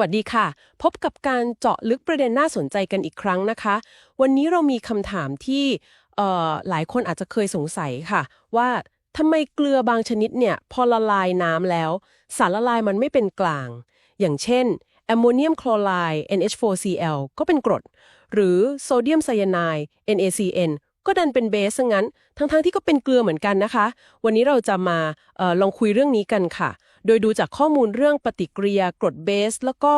วัสดีค่ะ พบกับการเจาะลึกประเด็นน่าสนใจกันอีกครั้งนะคะ วันนี้เรามีคำถามที่หลายคนอาจจะเคยสงสัยค่ะ ว่าทำไมเกลือบางชนิดเนี่ยพอละลายน้ำแล้ว สารละลายมันไม่เป็นกลาง อย่างเช่นแอมโมเนียมคลอไรด์ NH4Cl ก็เป็นกรด หรือโซเดียมไซยาไนด์ NaCN ก็ดันเป็นเบสซะงั้น ทั้งๆที่ก็เป็นเกลือเหมือนกันนะคะ วันนี้เราจะมาออลองคุยเรื่องนี้กันค่ะ โดยดูจากข้อมูลเรื่องปฏิกิริยากรดเบส แล้วก็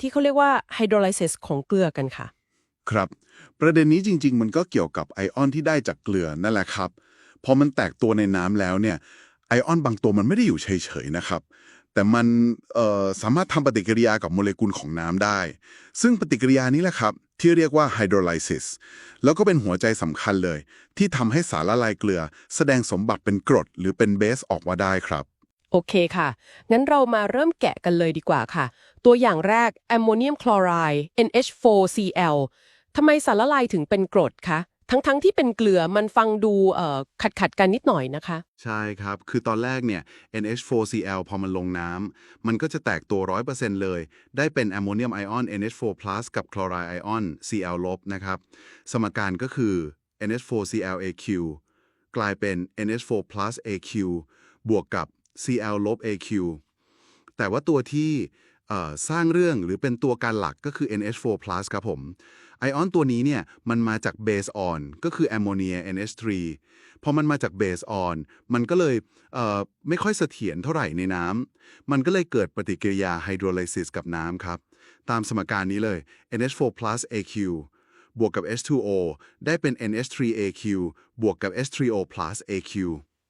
ที่เขาเรียกว่าไฮโดรไลซิสของเกลือกันค่ะ ครับ ประเด็นนี้จริง ๆ มันก็เกี่ยวกับไอออนที่ได้จากเกลือนั่นแหละครับ พอมันแตกตัวในน้ำแล้วเนี่ยไอออนบางตัวมันไม่ได้อยู่เฉยๆนะครับแต่มันสามารถทำปฏิกิริยากับโมเลกุลของน้ำได้ ซึ่งปฏิกิริยานี้แหละครับ ที่เรียกว่าไฮโดรไลซิสแล้วก็เป็นหัวใจสำคัญเลย ที่ทำให้สารละลายเกลือ แสดงสมบัติเป็นกรดหรือเป็นเบสออกมาได้ครับ โอเคค่ะ งั้นเรามาเริ่มแกะกันเลยดีกว่าค่ะ ตัวอย่างแรกแอมโมเนียมคลอไรด์ NH4Cl ทำไมสารละลายถึงเป็นกรดคะ ทั้งๆที่เป็นเกลือมันฟังดูขัดขัดกันนิดหน่อยนะคะ ใช่ครับ คือตอนแรกเนี่ย NH4Cl พอมันลงน้ำ มันก็จะแตกตัว 100%เลย ได้เป็นแอมโมเนียมไอออน NH4+ กับคลอไรด์ไอออน Cl ลบนะครับ สมการก็คือ NH4ClAq กลายเป็น NH4+ Aq บวกกับ Cl ลบ Aq แต่ว่าตัวที่สร้างเรื่องหรือเป็นตัวการหลักก็คือ NH4+ ครับผมไอออนตัวนี้เนี่ยมันมาจากเบสออนก็คือแอมโมเนีย NH3 พอมันมาจากเบสออนมันก็เลยเไม่ค่อยเสถียรเท่าไหร่ในน้ำมันก็เลยเกิดปฏิกิริยาไฮโดรไลซิสกับน้ำครับ ตามสมการนี้เลย NH4+ Aq บวกกับ H2O ได้เป็น NH3Aq บวกกับ H3O+ Aq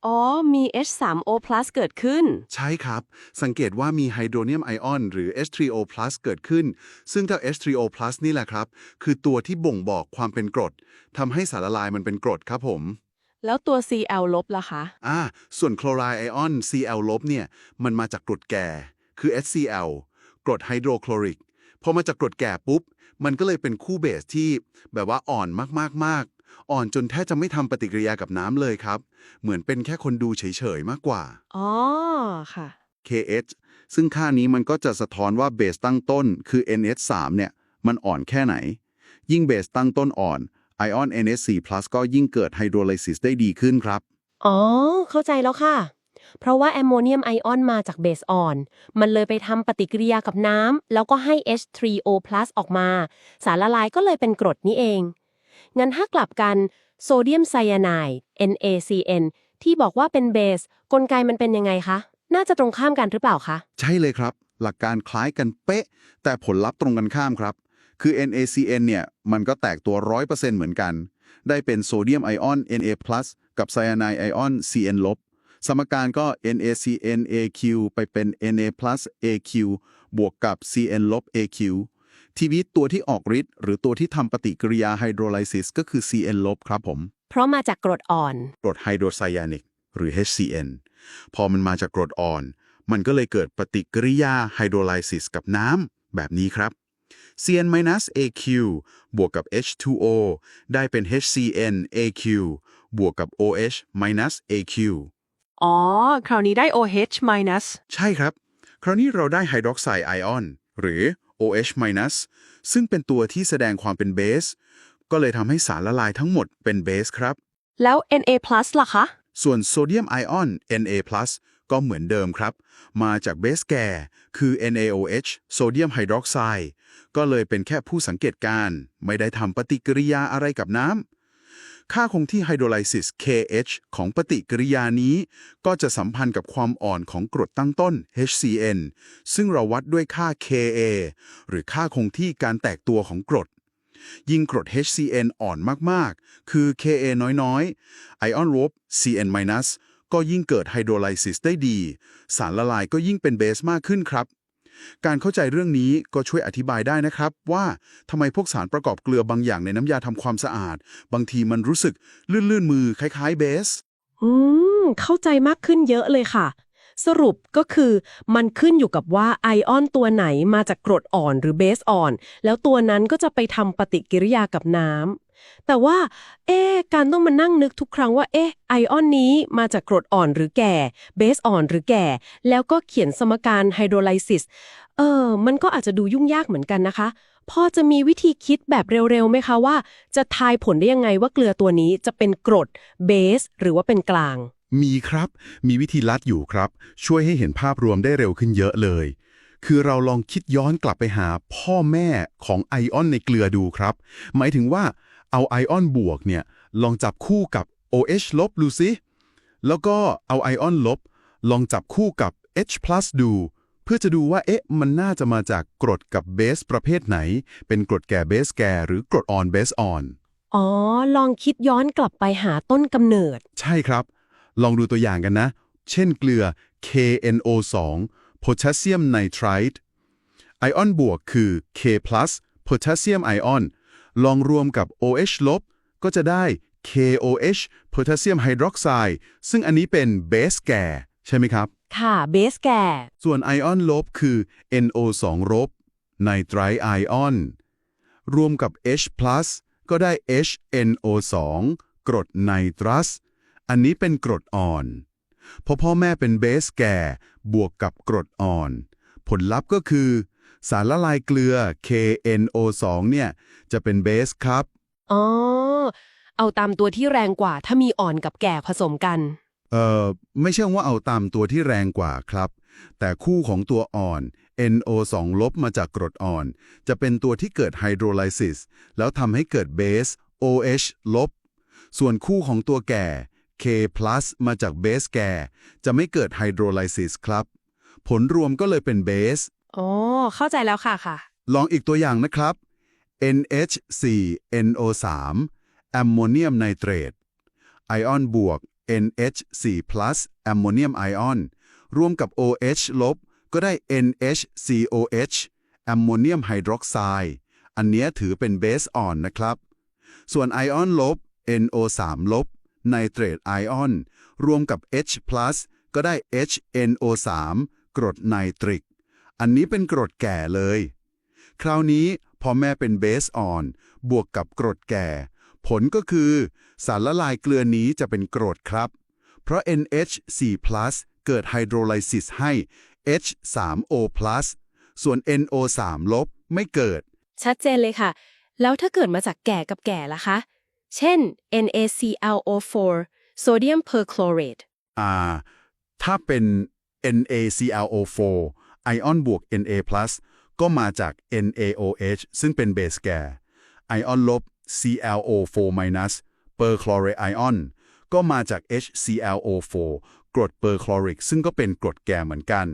อ๋อ มี H3O+ เกิดขึ้น ใช่ครับ สังเกตว่ามีไฮโดรเนียมไอออนหรือ H3O+ เกิดขึ้น ซึ่งเจ้า H3O+ นี่แหละครับ คือตัวที่บ่งบอกความเป็นกรดทำให้สารละลายมันเป็นกรดครับผม แล้วตัว Cl ลบล่ะคะ อ่า ส่วนคลอไรด์ไอออน Cl ลบเนี่ย มันมาจากกรดแก่ คือ HCl กรดไฮโดรคลอริก พอมาจากกรดแก่ปุ๊บ มันก็เลยเป็นคู่เบสที่แบบว่าอ่อนมากๆๆ อ่อนจนแทบจะไม่ทำปฏิกิริยากับน้ำเลยครับ เหมือนเป็นแค่คนดูเฉยๆมากกว่า อ๋อ ค่ะ KH ซึ่งค่านี้มันก็จะสะท้อนว่าเบสตั้งต้นคือ NH3 เนี่ย มันอ่อนแค่ไหน ยิ่งเบสตั้งต้นอ่อนไอออน NH4+ ก็ยิ่งเกิดไฮโดรไลซิสได้ดีขึ้นครับ อ๋อ เข้าใจแล้วค่ะ เพราะว่าแอมโมเนียมไอออนมาจากเบสออน มันเลยไปทำปฏิกิริยากับน้ำแล้วก็ให้ H3O+ ออกมา สารละลายก็เลยเป็นกรดนี่เอง งั้นถ้ากลับกันโซเดียมไซยาไนด์ NaCN ที่บอกว่าเป็นเบส กลไกมันเป็นยังไงคะ น่าจะตรงข้ามกันหรือเปล่าคะ ใช่เลยครับ หลักการคล้ายกันเป๊ะ แต่ผลลัพธ์ตรงกันข้ามครับ คือ NaCN เนี่ย มันก็แตกตัว 100%เหมือนกัน ได้เป็นโซเดียมไอออน Na+ กับไซยาไนด์ไอออน Cn ลบสมการก็ NaCnAq ไปเป็น Na+ Aq บวกกับ Cn ลบ Aq ทีนี้ตัวที่ออกฤทธิ์หรือตัวที่ทำปฏิกิริยาไฮโดรไลซิสก็คือ Cn ลบครับผม เพราะมาจากกรดอ่อน กรดไฮโดรไซยานิกหรือ HCN พอมันมาจากกรดอ่อน มันก็เลยเกิดปฏิกิริยาไฮโดรไลซิสกับน้ำแบบนี้ครับ CN-AQ บวกกับ H2O ได้เป็น HCN AQ บวกกับ OH AQ อ๋อ คราวนี้ได้ OH minus ใช่ครับ คราวนี้เราได้ไฮดรอกไซด์ไอออนหรือ OH minus ซึ่งเป็นตัวที่แสดงความเป็นเบส ก็เลยทำให้สารละลายทั้งหมดเป็นเบสครับ แล้ว Na plus ล่ะคะ ส่วนโซเดียมไอออน Na+ ก็เหมือนเดิมครับ มาจากเบสแก่ คือ NaOH โซเดียมไฮดรอกไซด์ก็เลยเป็นแค่ผู้สังเกตการณ์ไม่ได้ทำปฏิกิริยาอะไรกับน้ำ ค่าคงที่ไฮโดรไลซิส KH ของปฏิกิริยานี้ ก็จะสัมพันธ์กับความอ่อนของกรดตั้งต้น HCN ซึ่งเราวัดด้วยค่า Ka หรือค่าคงที่การแตกตัวของกรด ยิ่งกรด HCN อ่อนมาก ๆ คือ Ka น้อยๆ ไอออนลบ Cn- ก็ยิ่งเกิดไฮโดรไลซิสได้ดี สารละลายก็ยิ่งเป็นเบสมากขึ้นครับ การเข้าใจเรื่องนี้ก็ช่วยอธิบายได้นะครับ ว่าทำไมพวกสารประกอบเกลือบางอย่างในน้ำยาทำความสะอาด บางทีมันรู้สึกลื่นๆมือคล้ายๆเบส อืม เข้าใจมากขึ้นเยอะเลยค่ะ สรุปก็คือมันขึ้นอยู่กับว่าไอออนตัวไหนมาจากกรดอ่อนหรือเบสอ่อน แล้วตัวนั้นก็จะไปทำปฏิกิริยากับน้ำ แต่ว่า เอ๊การต้องมานั่งนึกทุกครั้งว่า เอ๊ะไอออนนี้มาจากกรดอ่อนหรือแก่ เบสอ่อนหรือแก่ แล้วก็เขียนสมการไฮโดรไลซิส เออ มันก็อาจจะดูยุ่งยากเหมือนกันนะคะ พอจะมีวิธีคิดแบบเร็วๆไหมคะว่า จะทายผลได้ยังไงว่าเกลือตัวนี้จะเป็นกรด เบส หรือว่าเป็นกลาง มีครับ มีวิธีลัดอยู่ครับ ช่วยให้เห็นภาพรวมได้เร็วขึ้นเยอะเลยคือเราลองคิดย้อนกลับไปหาพ่อแม่ของไอออนในเกลือดูครับ หมายถึงว่า เอาไอออนบวกเนี่ยลองจับคู่กับ OH ลบดูสิแล้วก็เอาไอออนลบ ลองจับคู่กับ H+ ดู เพื่อจะดูว่าเอ๊ะมันน่าจะมาจากกรดกับเบสประเภทไหน เป็นกรดแก่เบสแก่หรือกรดอ่อนเบสอ่อน อ๋อ ลองคิดย้อนกลับไปหาต้นกำเนิด ใช่ครับ ลองดูตัวอย่างกันนะ เช่นเกลือ KNO2 Potassium Nitrite ไอออนบวกคือ K+ Potassium Ion ลองรวมกับ OH ลบก็จะได้ KOH Potassium Hydroxide ซึ่งอันนี้เป็นเบสแก่ใช่ไหมครับ ค่ะเบสแก่ส่วนไอออนลบคือ NO2 ลบ Nitrite Ion รวมกับ H+ ก็ได้ HNO2 กรดไนตรัส อันนี้เป็นกรดอ่อนพอพ่อแม่เป็นเบสแก่บวกกับกรดอ่อน ผลลัพธ์ก็คือ สารละลายเกลือ KNO2 เนี่ยจะเป็นเบสครับ อ๋อ เอาตามตัวที่แรงกว่าถ้ามีอ่อนกับแก่ผสมกัน เอ่อ ไม่ใช่ว่าเอาตามตัวที่แรงกว่าครับ แต่คู่ของตัวอ่อน NO2 ลบมาจากกรดอ่อน จะเป็นตัวที่เกิดไฮโดรไลซิสแล้วทำให้เกิดเบส OH ลบ ส่วนคู่ของตัวแก่ K+ มาจากเบสแก่ จะไม่เกิดไฮโดรไลซิสครับ ผลรวมก็เลยเป็นเบส อ๋อเข้าใจแล้วค่ะค่ะ ลองอีกตัวอย่างนะครับ NH4NO3 แอมโมเนียมไนเตรตไอออนบวก NH4+ แอมโมเนียมไอออนรวมกับ OH ลบ ก็ได้ NHCOH แอมโมเนียมไฮดรอกไซด์อันนี้ถือเป็นเบสอ่อนนะครับ ส่วนไอออนลบ NO3 ลบไนเตรตไอออนรวมกับ H+ ก็ได้ HNO3 กรดไนตริก อันนี้เป็นกรดแก่เลย คราวนี้พอแม่เป็นเบสอ่อนบวกกับกรดแก่ ผลก็คือ สารละลายเกลือนี้จะเป็นกรดครับ เพราะ NH4+ เกิดไฮโดรไลซิสให้ H3O+ ส่วน NO3 ลบไม่เกิด ชัดเจนเลยค่ะ แล้วถ้าเกิดมาจากแก่กับแก่ล่ะคะ เช่น NaClO4 Sodium perchlorate อ่า ถ้าเป็น NaClO4 ไอออนบวก Na+ ก็มาจาก NaOH ซึ่งเป็นเบสแก่ไอออนลบ ClO4- perchlorate ion ก็มาจาก HClO4 กรดเปอร์คลอริก ซึ่งก็เป็นกรดแก่เหมือนกัน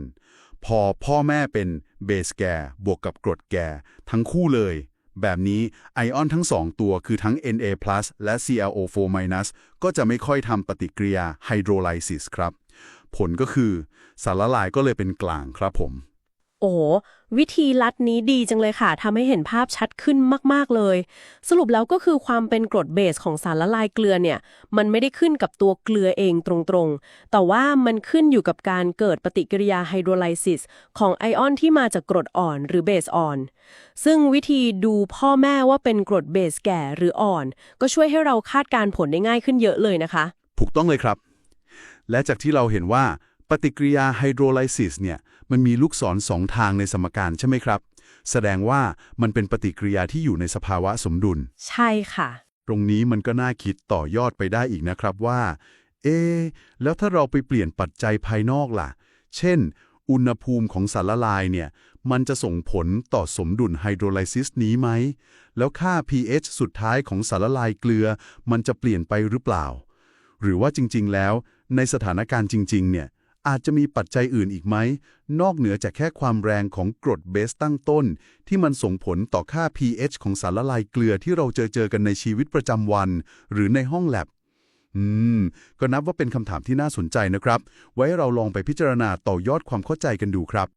พอพ่อแม่เป็นเบสแก่บวกกับกรดแก่ ทั้งคู่เลย แบบนี้ไอออนทั้งสองตัวคือทั้ง Na+ และ ClO4- ก็จะไม่ค่อยทำปฏิกิริยาไฮโดรไลซิสครับ ผลก็คือสารละลายก็เลยเป็นกลางครับผม โอ้โหวิธีลัดนี้ดีจังเลยค่ะทำให้เห็นภาพชัดขึ้นมาก ๆ เลย สรุปแล้วก็คือความเป็นกรดเบสของสารละลายเกลือเนี่ย มันไม่ได้ขึ้นกับตัวเกลือเองตรงๆ แต่ว่ามันขึ้นอยู่กับการเกิดปฏิกิริยาไฮโดรไลซิสของไอออนที่มาจากกรดอ่อนหรือเบสอ่อน ซึ่งวิธีดูพ่อแม่ว่าเป็นกรดเบสแก่หรืออ่อน ก็ช่วยให้เราคาดการณ์ผลได้ง่ายขึ้นเยอะเลยนะคะ ถูกต้องเลยครับ และจากที่เราเห็นว่าปฏิกิริยาไฮโดรไลซิสเนี่ยมันมีลูกศรสองทางในสมการใช่ไหมครับ แสดงว่ามันเป็นปฏิกิริยาที่อยู่ในสภาวะสมดุล ใช่ค่ะ ตรงนี้มันก็น่าคิดต่อยอดไปได้อีกนะครับว่า เอะแล้วถ้าเราไปเปลี่ยนปัจจัยภายนอกล่ะ เช่น อุณหภูมิของสารละลายเนี่ยมันจะส่งผลต่อสมดุลไฮโดรไลซิสนี้ไหม แล้วค่า pH สุดท้ายของสารละลายเกลือ มันจะเปลี่ยนไปหรือเปล่า หรือว่าจริง ๆ แล้ว ในสถานการณ์จริง ๆ เนี่ยอาจจะมีปัจจัยอื่นอีกไหม นอกเหนือจากแค่ความแรงของกรดเบสตั้งต้น ที่มันส่งผลต่อค่า pH ของสารละลายเกลือที่เราเจอเจอกันในชีวิตประจำวัน หรือในห้องแลบอืม ก็นับว่าเป็นคำถามที่น่าสนใจนะครับ ไว้เราลองไปพิจารณาต่อยอดความเข้าใจกันดูครับ